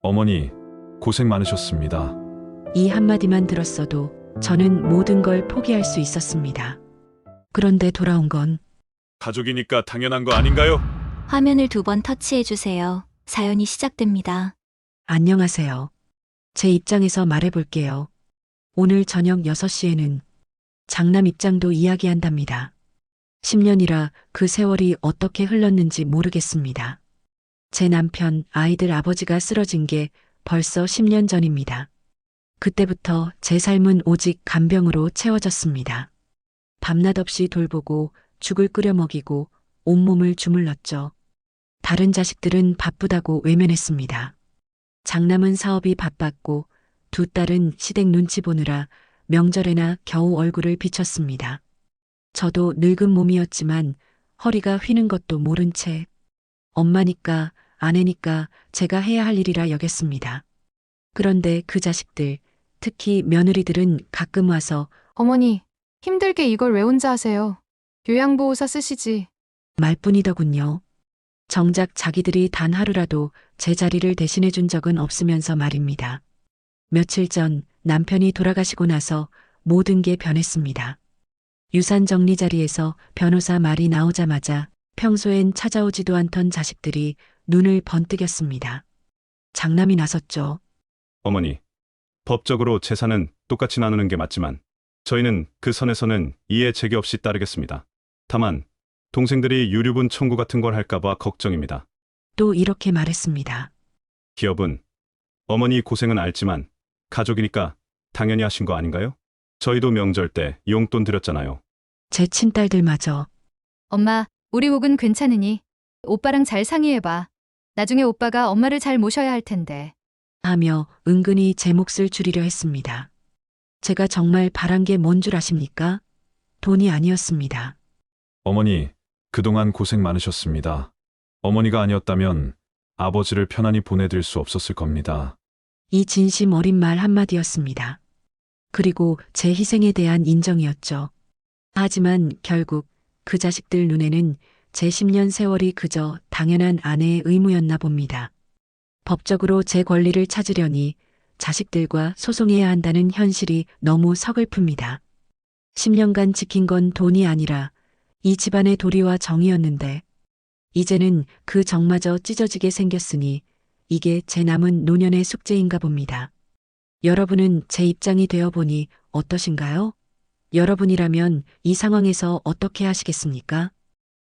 어머니, 고생 많으셨습니다. 이 한마디만 들었어도 저는 모든 걸 포기할 수 있었습니다. 그런데 돌아온 건 가족이니까 당연한 거 아닌가요? 화면을 두 번 터치해 주세요. 사연이 시작됩니다. 안녕하세요. 제 입장에서 말해볼게요. 오늘 저녁 6시에는 장남 입장도 이야기한답니다. 10년이라 그 세월이 어떻게 흘렀는지 모르겠습니다. 제 남편, 아이들 아버지가 쓰러진 게 벌써 10년 전입니다. 그때부터 제 삶은 오직 간병으로 채워졌습니다. 밤낮 없이 돌보고 죽을 끓여 먹이고 온몸을 주물렀죠. 다른 자식들은 바쁘다고 외면했습니다. 장남은 사업이 바빴고 두 딸은 시댁 눈치 보느라 명절에나 겨우 얼굴을 비쳤습니다. 저도 늙은 몸이었지만 허리가 휘는 것도 모른 채 엄마니까 아내니까 제가 해야 할 일이라 여겼습니다. 그런데 그 자식들, 특히 며느리들은 가끔 와서 어머니, 힘들게 이걸 왜 혼자 하세요? 요양보호사 쓰시지. 말뿐이더군요. 정작 자기들이 단 하루라도 제 자리를 대신해 준 적은 없으면서 말입니다. 며칠 전 남편이 돌아가시고 나서 모든 게 변했습니다. 유산 정리 자리에서 변호사 말이 나오자마자 평소엔 찾아오지도 않던 자식들이 눈을 번뜩였습니다. 장남이 나섰죠. 어머니, 법적으로 재산은 똑같이 나누는 게 맞지만 저희는 그 선에서는 이해 제기 없이 따르겠습니다. 다만 동생들이 유류분 청구 같은 걸 할까 봐 걱정입니다. 또 이렇게 말했습니다. 기업은 어머니 고생은 알지만 가족이니까 당연히 하신 거 아닌가요? 저희도 명절 때 용돈 드렸잖아요. 제 친딸들마저 엄마, 우리 옥은 괜찮으니 오빠랑 잘 상의해봐. 나중에 오빠가 엄마를 잘 모셔야 할 텐데. 하며 은근히 제 몫을 줄이려 했습니다. 제가 정말 바란 게 뭔 줄 아십니까? 돈이 아니었습니다. 어머니, 그동안 고생 많으셨습니다. 어머니가 아니었다면 아버지를 편안히 보내드릴 수 없었을 겁니다. 이 진심 어린 말 한마디였습니다. 그리고 제 희생에 대한 인정이었죠. 하지만 결국 그 자식들 눈에는 제 10년 세월이 그저 당연한 아내의 의무였나 봅니다. 법적으로 제 권리를 찾으려니 자식들과 소송해야 한다는 현실이 너무 서글픕니다. 10년간 지킨 건 돈이 아니라 이 집안의 도리와 정이었는데 이제는 그 정마저 찢어지게 생겼으니 이게 제 남은 노년의 숙제인가 봅니다. 여러분은 제 입장이 되어 보니 어떠신가요? 여러분이라면 이 상황에서 어떻게 하시겠습니까?